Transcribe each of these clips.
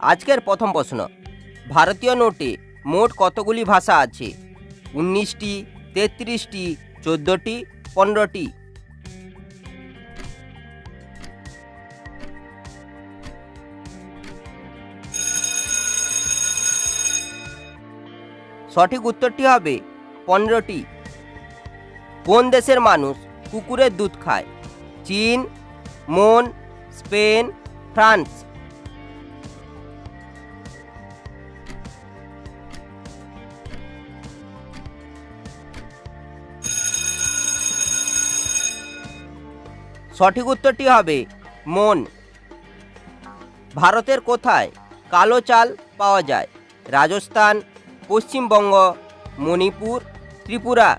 আজকের প্রথম প্রশ্ন। ভারতীয় নোটে মোট কতগুলি ভাষা আছে? উনিশটি, তেত্রিশটি, চোদ্দোটি, পনেরোটি। সঠিক উত্তরটি হবে পনেরোটি। কোন দেশের মানুষ কুকুরের দুধ খায়? চীন, মন, স্পেন, ফ্রান্স। সঠিক উত্তরটি হবে মন। ভারতের কোথায় কালো চাল পাওয়া যায়? রাজস্থান, পশ্চিমবঙ্গ, মণিপুর, ত্রিপুরা।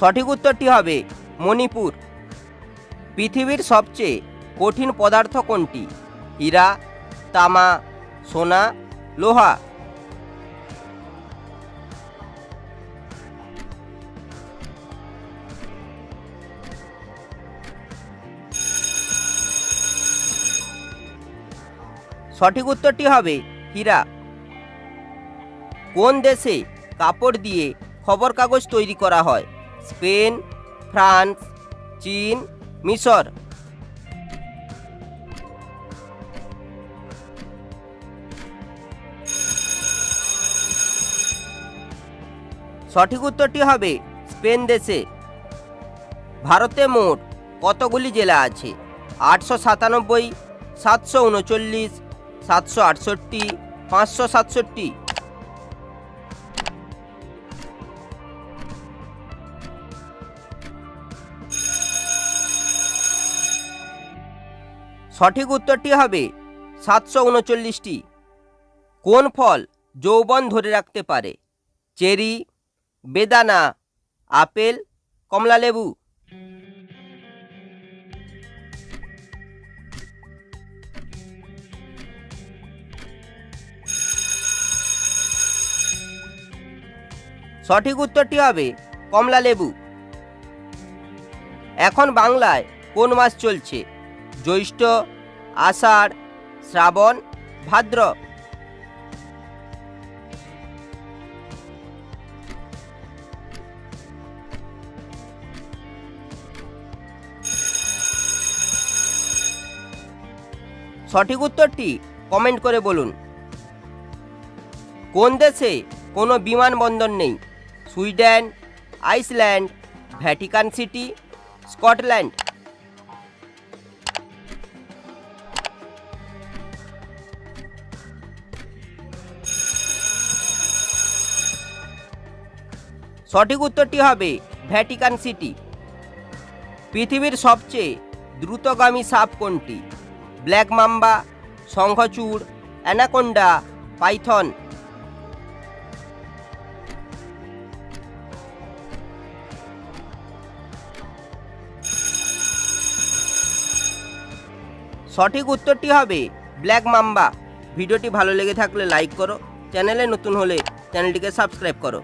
সঠিক উত্তরটি হবে মণিপুর। পৃথিবীর সবচেয়ে কঠিন পদার্থ কোনটি? হীরা, তামা সোনা, লোহা। সঠিক উত্তরটি হবে হীরা। কোন দেশে কাপড় দিয়ে খবর কাগজ তৈরি করা হয়? স্পেন, ফ্রান্স, চীন, মিশর। সঠিক উত্তরটি হবে স্পেন দেশে। ভারতে মোট কতগুলি জেলা আছে? আটশো সাতানব্বই, সাতশো উনচল্লিশ, সাতশো আটষট্টি, পাঁচশো সাতষট্টি। সঠিক উত্তরটি হবে সাতশো উনচল্লিশটি। কোন ফল যৌবন ধরে রাখতে পারে? চেরি বেদানা, আপেল কমলালেবু সঠিক উত্তরটি হবে কমলালেবু এখন বাংলায় কোন মাস চলছে? জ্যৈষ্ঠ, আষাঢ়, শ্রাবণ, ভাদ্র। সঠিক উত্তরটি কমেন্ট করে বলুন। কোন দেশে কোনো বিমানবন্দর নেই? Sweden, Iceland, Vatican city, Scotland. সঠিক উত্তরটি হবে ভ্যাটিকান সিটি। পৃথিবীর সবচেয়ে দ্রুতগামী সাপ কোনটি? ব্ল্যাক মাম্বা, শঙ্খচূড়, অ্যানাকোন্ডা, পাইথন। সঠিক উত্তরটি হবে ব্ল্যাক মাম্বা। ভিডিওটি ভালো লেগে থাকলে লাইক করো, চ্যানেলে নতুন হলে চ্যানেলটিকে সাবস্ক্রাইব করো।